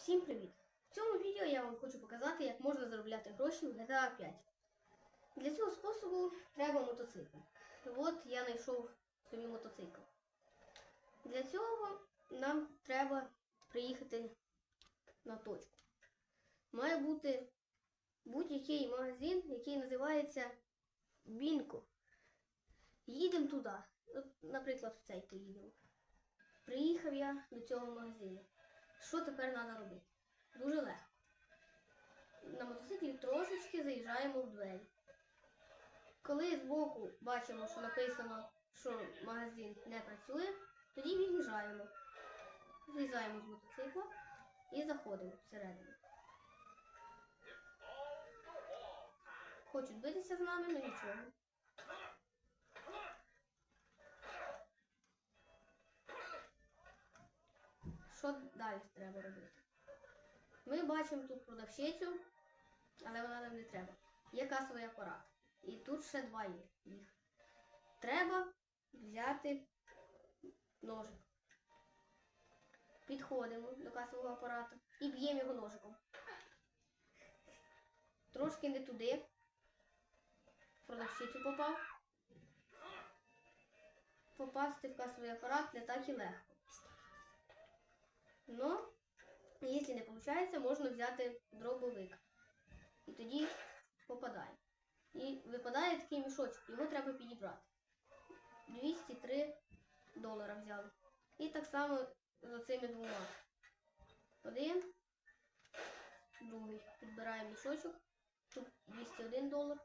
Всім привіт! В цьому відео я вам хочу показати, як можна заробляти гроші в GTA 5. Для цього способу треба мотоцикл. От я знайшов собі мотоцикл. Для цього нам треба приїхати на точку. Має бути будь-який магазин, який називається Бінко. Їдемо туди. От, наприклад, в цей поїдемо. Приїхав я до цього магазину. Що тепер треба робити? Дуже легко. На мотоциклі трошечки заїжджаємо в двері. Коли збоку бачимо, що написано, що магазин не працює, тоді від'їжджаємо. Злізаємо з мотоцикла і заходимо всередину. Хочуть битися з нами, але нічого. Що далі треба робити? Ми бачимо тут продавщицю, але вона нам не треба. Є касовий апарат. І тут ще два є їх. Треба взяти ножик. Підходимо до касового апарата і б'ємо його ножиком. Трошки не туди. Продавщицю попав. Попасти в касовий апарат не так і легко. Но, якщо не виходить, можна взяти дробовик. І тоді попадає. І випадає такий мішочок, його треба підібрати. 203 долара взяли. І так само з цими двома. Один, другий. Підбираємо мішочок. Тут 201 долар.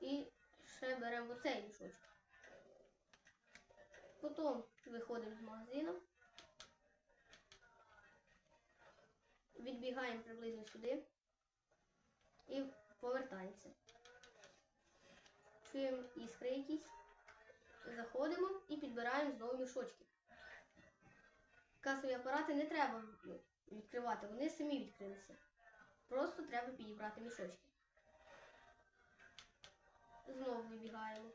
І ще беремо оцей мішочок. Потім виходимо з магазину. Відбігаємо приблизно сюди і повертаємося. Чуємо іскри якісь, заходимо і підбираємо знову мішочки. Касові апарати не треба відкривати, вони самі відкрилися. Просто треба підібрати мішочки. Знову вибігаємо.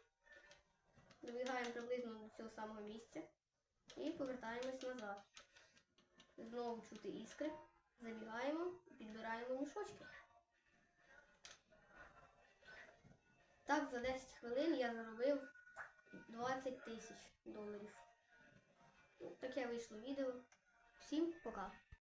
Добігаємо приблизно до цього самого місця і повертаємось назад. Знову чути іскри. Забігаємо і підбираємо мішочки. Так, за 10 хвилин я заробив 20 тисяч доларів. Таке вийшло відео. Всім пока!